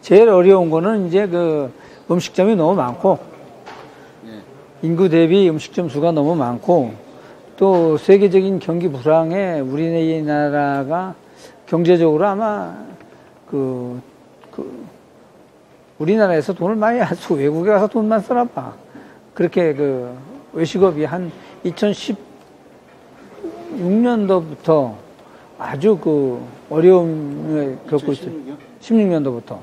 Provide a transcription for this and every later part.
제일 어려운 거는 이제 그 음식점이 너무 많고 예. 인구 대비 음식점 수가 너무 많고 또 세계적인 경기 불황에 우리나라가 경제적으로 아마 그, 그 우리나라에서 돈을 많이 안 쓰고 외국에 가서 돈만 쓰나 봐. 그렇게 그 외식업이 한 2016년도부터 아주 그 어려움을 겪고 있어요. 2016년? 16년도부터.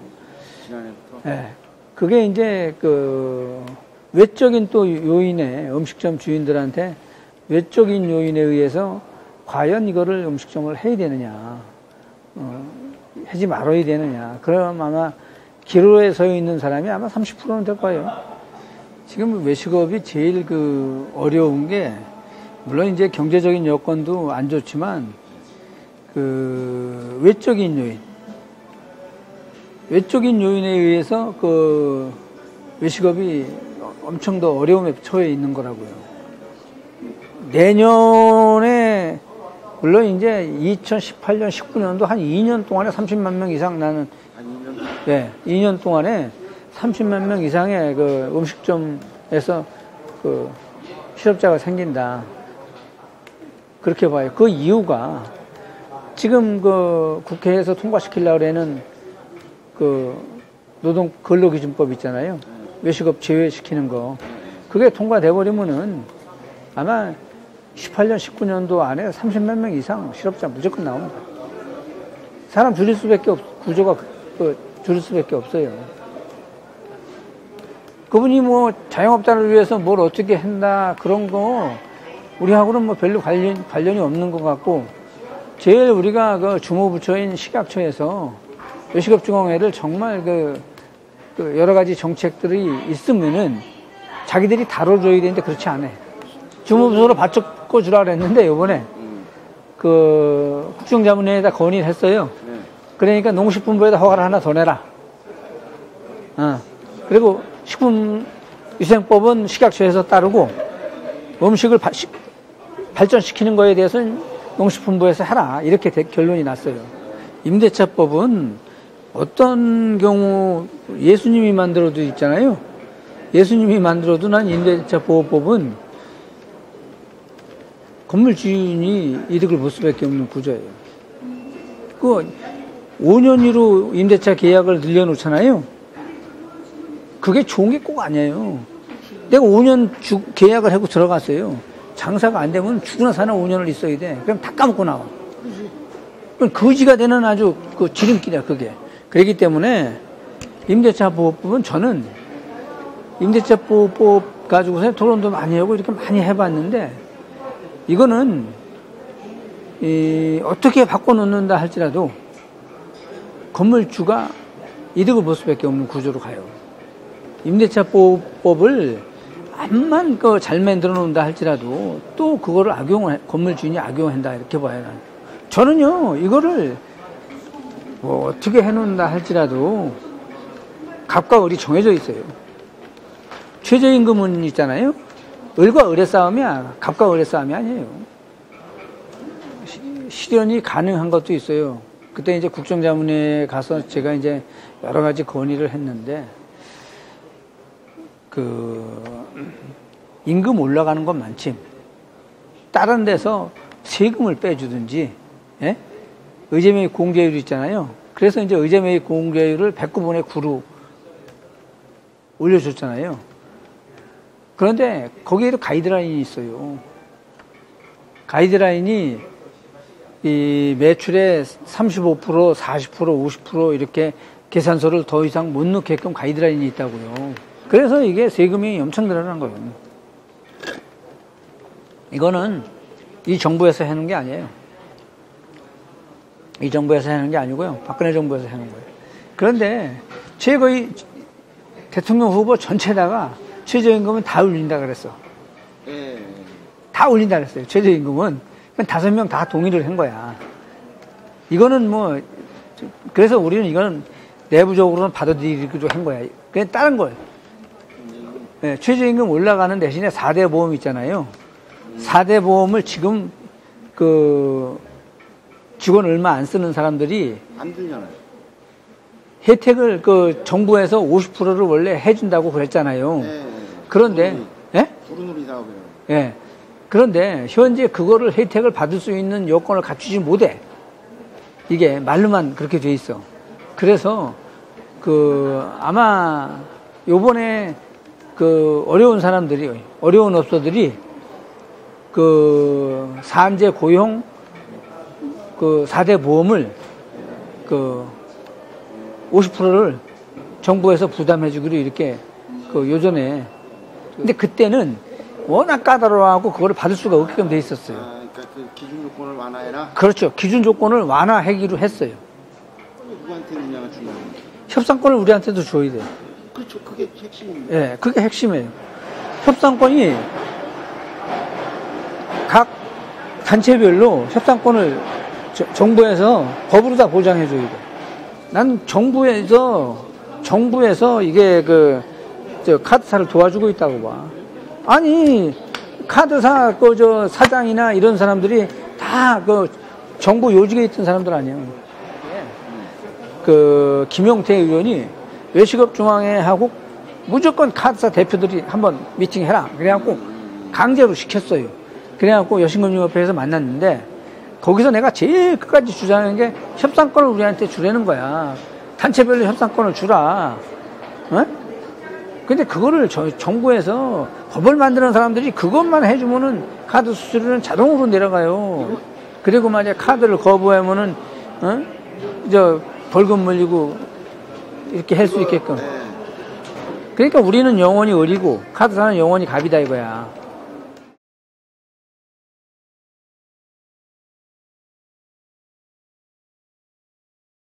지난해부터? 예. 그게 이제 그 외적인 또 요인에 음식점 주인들한테 외적인 요인에 의해서 과연 이거를 음식점을 해야 되느냐, 어, 하지 말아야 되느냐. 그럼 아마 기로에 서 있는 사람이 아마 30%는 될 거예요. 지금 외식업이 제일 그 어려운 게 물론 이제 경제적인 여건도 안 좋지만 그 외적인 요인, 외적인 요인에 의해서 그 외식업이 엄청 더 어려움에 처해 있는 거라고요. 내년에 물론 이제 2018년, 19년도 한 2년 동안에 30만 명 이상 나는 한 2년? 예, 2년 동안에 30만 명 이상의 그 음식점에서 그 실업자가 생긴다. 그렇게 봐요. 그 이유가 지금 그 국회에서 통과시키려고 하는 그 노동 근로기준법 있잖아요. 외식업 제외시키는 거. 그게 통과돼 버리면은 아마 18년, 19년도 안에 30만 명 이상 실업자 무조건 나옵니다. 사람 줄일 수밖에 없, 구조가 그, 그 줄일 수밖에 없어요. 그분이 뭐 자영업자를 위해서 뭘 어떻게 한다 그런 거 우리하고는 뭐 별로 관련, 관련이 없는 것 같고 제일 우리가 그 주무부처인 식약처에서 외식업중앙회를 정말 그, 그 여러 가지 정책들이 있으면은 자기들이 다뤄줘야 되는데 그렇지 않아요. 주무부처로 바꿔주라 그랬는데 요번에 그 국정자문회에다 건의를 했어요. 네. 그러니까 농식품부에다 허가를 하나 더 내라. 어. 그리고 식품위생법은 식약처에서 따르고 음식을 바- 시- 발전시키는 거에 대해서는 농식품부에서 해라. 이렇게 대- 결론이 났어요. 임대차법은 어떤 경우 예수님이 만들어도 있잖아요. 예수님이 만들어도 난 임대차 보호법은 건물 주인이 이득을 볼 수밖에 없는 구조예요. 그 5년으로 임대차 계약을 늘려놓잖아요. 그게 좋은 게 꼭 아니에요. 내가 5년 주- 계약을 하고 들어갔어요. 장사가 안 되면 죽으나 사나 5년을 있어야 돼. 그럼 다 까먹고 나와. 그럼 거지가 되는 아주 그 지름길이야, 그게. 그렇기 때문에 임대차 보호법은 저는 임대차 보호법 가지고서 토론도 많이 하고 이렇게 많이 해봤는데 이거는 이 어떻게 바꿔놓는다 할지라도 건물주가 이득을 볼 수밖에 없는 구조로 가요. 임대차 보호법을 암만 그잘 만들어 놓는다 할지라도 또 그거를 악용을 해- 건물 주인이 악용한다 이렇게 봐요. 나는. 저는요 이거를 뭐 어떻게 해놓는다 할지라도 갑과 을이 정해져 있어요. 최저임금은 있잖아요. 을과 을의 싸움이야. 갑과 을의 싸움이 아니에요. 시- 실현이 가능한 것도 있어요. 그때 이제 국정자문회에 가서 제가 이제 여러 가지 건의를 했는데 그 임금 올라가는 건 많지. 다른 데서 세금을 빼주든지, 예? 의제매입 공제율 있잖아요. 그래서 이제 의제매입 공제율을 109분의 9로 올려줬잖아요. 그런데 거기에도 가이드라인이 있어요. 가이드라인이 이 매출의 35%, 40%, 50% 이렇게 계산서를 더 이상 못 넣게끔 가이드라인이 있다고요. 그래서 이게 세금이 엄청 늘어난 거예요. 이거는 이 정부에서 해놓은 게 아니에요. 이 정부에서 해놓은 게 아니고요. 박근혜 정부에서 해놓은 거예요. 그런데 최고 의 대통령 후보 전체다가 최저임금은 다 올린다 그랬어. 예. 다 올린다 그랬어요. 최저임금은. 다섯 명 다 동의를 한 거야. 이거는 뭐, 그래서 우리는 이거는 내부적으로는 받아들이기도 한 거야. 그냥 다른 거예요. 예, 최저임금 올라가는 대신에 4대 보험 있잖아요. 4대 보험을 지금 그 직원 얼마 안 쓰는 사람들이 안 들잖아요. 혜택을 그 정부에서 50%를 원래 해준다고 그랬잖아요. 예. 그런데 예? 도루놀이 사업이에요. 예. 그런데 현재 그거를 혜택을 받을 수 있는 여건을 갖추지 못해. 이게 말로만 그렇게 돼 있어. 그래서 그 아마 요번에 그 어려운 사람들이 어려운 업소들이 그 산재 고용 그 4대 보험을 그 50%를 정부에서 부담해 주기로 이렇게 그 요전에 근데 그때는 워낙 까다로워하고 그거를 받을 수가 없게끔 돼 있었어요. 아, 그러니까 그 기준 요건을 완화해라. 그렇죠. 기준 조건을 완화하기로 했어요. 누구한테 거예요? 협상권을 우리한테도 줘야 돼요. 그렇죠. 그게 핵심입니다. 예, 그게 핵심이에요. 협상권이 각 단체별로 협상권을 저- 정부에서 법으로 다 보장해줘야 돼. 난 정부에서 정부에서 이게 그저 카드사를 도와주고 있다고 봐. 아니 카드사 그 저 사장이나 이런 사람들이 다 그 정부 요직에 있던 사람들 아니에요. 그 김용태 의원이 외식업 중앙회 하고 무조건 카드사 대표들이 한번 미팅해라. 그래갖고 강제로 시켰어요. 그래갖고 여신금융협회에서 만났는데 거기서 내가 제일 끝까지 주장하는 게 협상권을 우리한테 주라는 거야. 단체별로 협상권을 주라. 어? 근데 그거를 저 정부에서 법을 만드는 사람들이 그것만 해주면은 카드 수수료는 자동으로 내려가요. 그리고 만약 카드를 거부하면은 어? 저 벌금 물리고 이렇게 할 수 있게끔. 네. 그러니까 우리는 영원히 어리고 카드사는 영원히 갑이다 이거야.